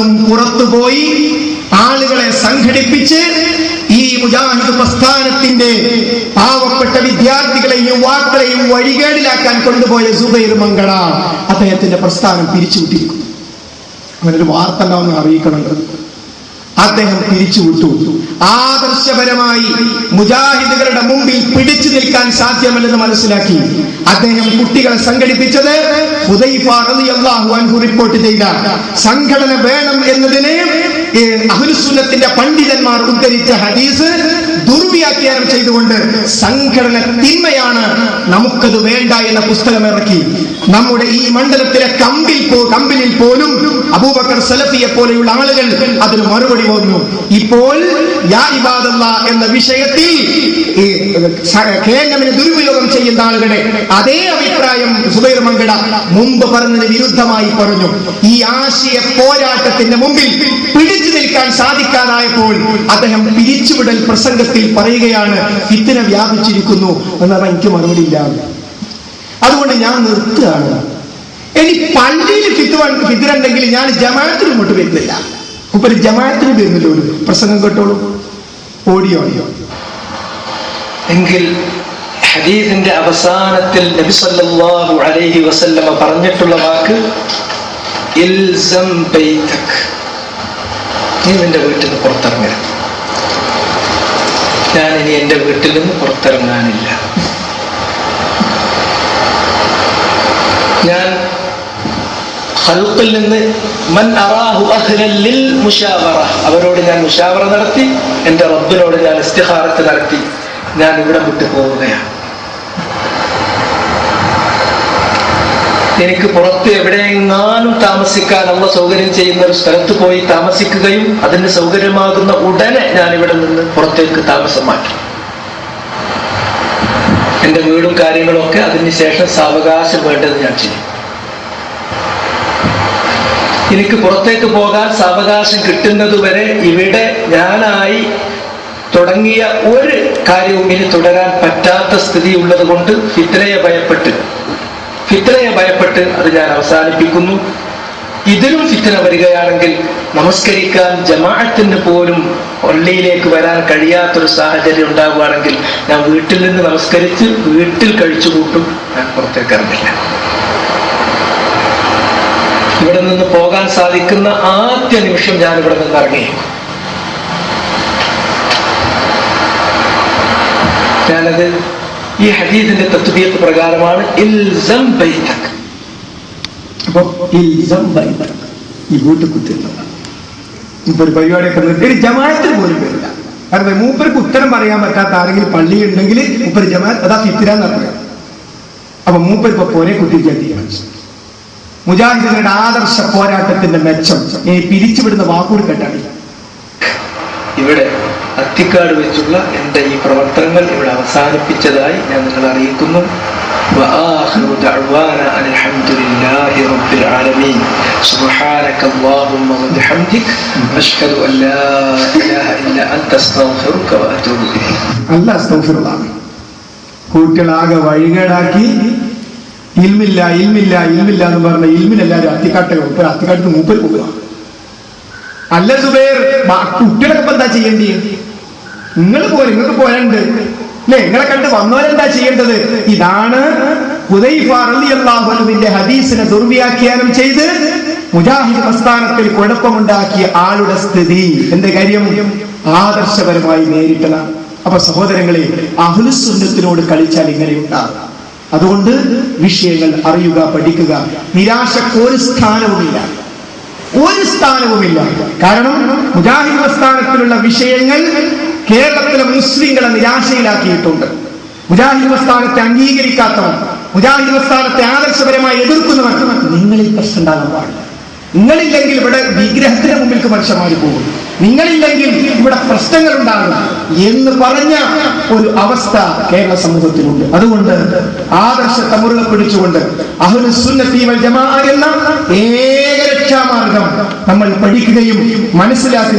നിന്നും പുറത്തുപോയി ആളുകളെ സംഘടിപ്പിച്ച് ഈ മുജാഹിദ് പ്രസ്ഥാനത്തിന്റെ പാവപ്പെട്ട വിദ്യാർത്ഥികളെയും യുവാക്കളെയും വഴികേടിലാക്കാൻ കൊണ്ടുപോയ സുബൈർ മംഗള അദ്ദേഹത്തിന്റെ പ്രസ്ഥാനം പിരിച്ചുവിട്ടിരിക്കുന്നു. അങ്ങനൊരു വാർത്ത ഉണ്ടാവുന്ന അറിയിക്കണുണ്ട് അദ്ദേഹം പിരിച്ചുവിട്ടു ആദർശപരമായി മുജാഹിദുകളുടെ മുമ്പിൽ പിടിച്ചു നിൽക്കാൻ സാധ്യമല്ലെന്ന് മനസ്സിലാക്കി. അദ്ദേഹം കുട്ടികളെ സംഘടിപ്പിച്ചത് അൻഹു റിപ്പോർട്ട് ചെയ്ത സംഘടന വേണം എന്നതിനെ ഈ അഹ്ലുസുന്നത്തിന്റെ പണ്ഡിതന്മാർ ഉദ്ധരിച്ച ഹദീസ് ദുർവ്യാഖ്യാനം ചെയ്തുകൊണ്ട് സംഘടന തിന്മയാണ് നമുക്കത് വേണ്ട എന്ന പുസ്തകം ഇറക്കി. നമ്മുടെ ഈ മണ്ഡലത്തിലെ കമ്പിൽ പോ കമ്പിലിൽ പോലും അബൂബക്കർ സലഫിയെ പോലെയുള്ള ആളുകൾ അതിന് മറുപടി വന്നു ഇപ്പോൾ യാ എന്ന വിഷയത്തിൽ കേന്ദ്രമിന് ദുരുപയോഗം ചെയ്യുന്ന ആളുകളെ അതേ അഭിപ്രായം സുബൈർ മങ്കട മുമ്പ് പറഞ്ഞതിന് വിരുദ്ധമായി പറഞ്ഞു. ഈ ആശയ പോരാട്ടത്തിന്റെ മുമ്പിൽ പിടിച്ചു നിൽക്കാൻ സാധിക്കാതായപ്പോൾ അദ്ദേഹം പിരിച്ചുവിടൽ പ്രസംഗത്തിൽ പറയുകയാണ് ഫിത്തിന വ്യാപിച്ചിരിക്കുന്നു എന്ന് പറഞ്ഞാൽ എനിക്ക് മറുപടി ഇല്ല അതുകൊണ്ട് ഞാൻ നിർത്തുകയാണ്. ഇനി പള്ളിയിൽ ഫിത്തുവാൻ ഫിത്തിനുണ്ടെങ്കിൽ ഞാൻ ജമാഅത്തിന് ഇങ്ങോട്ട് വരുന്നില്ല. ഇപ്പൊ ഒരു ജമാഅത്തിന് വരുന്നില്ല ഒരു പ്രസംഗം കേട്ടോളൂ. ഓഡിയോ ഓഡിയോ എങ്കിൽ ഹദീസിന്റെ അവസാനത്തിൽ നബി സല്ലല്ലാഹു അലൈഹി വസല്ലമ പറഞ്ഞിട്ടുള്ള വാക്ക് ഇൽസം ബൈതക്. നീ നിന്റെ വീട്ടിൽ നിന്ന് പുറത്തിറങ്ങരുത്. ഞാൻ ഇനി എന്റെ വീട്ടിൽ നിന്ന് പുറത്തിറങ്ങാനില്ല. ഞാൻ ഹൽക്കിൽ നിന്ന് മൻ അറാഹു അഹ്ലിൽ മുഷാവറ. അവരോട് ഞാൻ മുഷാവറ നടത്തി എന്റെ റബ്ബിനോട് ഞാൻ ഇസ്തിഹാറത്ത് നടത്തി. ഞാൻ ഇവിടെ വിട്ടു പോവുകയാണ്. എനിക്ക് പുറത്ത് എവിടെയെങ്ങാനും താമസിക്കാൻ അള്ള സൗകര്യം ചെയ്യുന്ന ഒരു സ്ഥലത്ത് പോയി താമസിക്കുകയും അതിന് സൗകര്യമാകുന്ന ഉടനെ ഞാൻ ഇവിടെ നിന്ന് പുറത്തേക്ക് താമസം മാറ്റി. എന്റെ വീടും കാര്യങ്ങളും ഒക്കെ അതിനുശേഷം സാവകാശം വേണ്ടത് ഞാൻ ചെയ്യും. എനിക്ക് പുറത്തേക്ക് പോകാൻ സാവകാശം കിട്ടുന്നതുവരെ ഇവിടെ ഞാനായി തുടങ്ങിയ ഒരു കാര്യവും ഇനി തുടരാൻ പറ്റാത്ത സ്ഥിതി ഉള്ളത് കൊണ്ട് ഫിത്രയെ ഭയപ്പെട്ട് ഫിത്രയെ ഭയപ്പെട്ട് അത് ഞാൻ അവസാനിപ്പിക്കുന്നു. ഇതിലും ഫിത്തന വരികയാണെങ്കിൽ നമസ്കരിക്കാൻ ജമാഅത്തിന് പോലും പള്ളിയിലേക്ക് വരാൻ കഴിയാത്തൊരു സാഹചര്യം ഉണ്ടാകുകയാണെങ്കിൽ ഞാൻ വീട്ടിൽ നിന്ന് നമസ്കരിച്ച് വീട്ടിൽ കഴിച്ചു കൂട്ടും. ഞാൻ പുറത്തേക്ക് ഇറങ്ങില്ല. ഇവിടെ നിന്ന് പോകാൻ സാധിക്കുന്ന ആദ്യ നിമിഷം ഞാൻ ഇവിടെ നിന്ന് ഇറങ്ങി. ഞാനത് ഈ ഹദീദിന്റെ തത്വീയത്ത് പ്രകാരമാണ് ഇൽസം ബൈതക്. ഇൽസം ബൈതക്. ഒരു പരിപാടിയൊക്കെ നിർത്തി ഒരു ജമാഅത്തിന് പോലും വരില്ല കാരണം മൂപ്പർക്ക് ഉത്തരം പറയാൻ പറ്റാത്ത ആരെങ്കിലും പള്ളി ഉണ്ടെങ്കിൽ മൂപ്പർ ജമാഅത്ത് അതാ ഫിത്തിരാന്ന് പറയാം. അപ്പൊ മൂപ്പർ ഇപ്പൊ പോരെ കുത്തിരിക്കാൻ തീരുമാനിച്ചു. മുജാഹിദുകളുടെ ആദർശ പോരാട്ടത്തിന്റെ മെച്ചം. ഇനി പിരിച്ചുവിടുന്ന വാക്കുകൾ കേട്ടാണ് ഇവിടെ അത്തിക്കാട് വെച്ചുള്ള എൻ്റെ ഈ പ്രവർത്തനങ്ങൾ ഇവിടെ അവസാനിപ്പിച്ചതായി ഞാൻ നിങ്ങളെ അറിയിക്കുന്നു وآخر دعوانا أن الحمد لله رب العالمين سبحانك اللهم وبحمدك أشهد أن لا إله إلا أنت أستغفرك وأتوب إليك നല്ല അസ്തൗഫിറുള്ളതാണ് കുട്ടികളാകെ വഴികേടാക്കി ഇൽമില്ല ഇൽമില്ല ഇൽമില്ല എന്ന് പറഞ്ഞ ഇൽമിനെല്ലാരും അത്തിക്കാട്ടെ ഇപ്പൊ അത്തിക്കാട്ട് മൂപ്പര് പോകുക അല്ല സുബൈർ ബാ- കുട്ടികളൊക്കെ ഇപ്പൊ എന്താ ചെയ്യേണ്ടി നിങ്ങൾ പോലെ നിങ്ങൾക്ക് പോരണ്ട് അല്ലെ നിങ്ങളെ കണ്ട് വന്നവരെന്താ ചെയ്യേണ്ടത്? ഇതാണ് ഹദീസിനെ ദുർവ്യാഖ്യാനം ചെയ്ത് മുജാഹിദ് പ്രസ്ഥാനത്തിൽ കുഴപ്പമുണ്ടാക്കിയ ആളുടെ സ്ഥിതി. എന്റെ കാര്യം? ആദർശപരമായി നേരിട്ടതാണ്. അപ്പൊ സഹോദരങ്ങളെ അഹ്ലുസുന്നത്തിനോട് കളിച്ചാൽ ഇങ്ങനെ ഉണ്ടാകും അതുകൊണ്ട് വിഷയങ്ങൾ അറിയുക പഠിക്കുക. നിരാശക്ക് ഒരു സ്ഥാനവുമില്ല. ഒരു സ്ഥാനവുമില്ല. കാരണം മുജാഹിദ് പ്രസ്ഥാനത്തിലുള്ള വിഷയങ്ങൾ കേരളത്തിലെ മുസ്ലിങ്ങളെ നിരാശയിലാക്കിയിട്ടുണ്ട്. മുജാഹിദ് പ്രസ്ഥാനത്തെ അംഗീകരിക്കാത്തവർ മുജാഹിദ് പ്രസ്ഥാനത്തെ ആദർശപരമായി എതിർക്കുന്നവർ നിങ്ങളിൽ പ്രശ്നം ഉണ്ടാകാൻ പാടില്ല. നിങ്ങളില്ലെങ്കിൽ ഇവിടെ വിഗ്രഹത്തിന് മുമ്പിൽ മനുഷ്യന്മാർ പോകും. നിങ്ങളില്ലെങ്കിൽ ഇവിടെ പ്രശ്നങ്ങൾ ഉണ്ടാകും എന്ന് പറഞ്ഞ ഒരു അവസ്ഥ കേരള സമൂഹത്തിലുണ്ട്. അതുകൊണ്ട് ആദർശത്തെ മുറുകെ പിടിച്ചുകൊണ്ട് അഹുലുസുന്നീവൽ വൽ ജമാഅ എന്ന ഏക രക്ഷാമാർഗം നമ്മൾ പഠിക്കുകയും മനസ്സിലാക്കി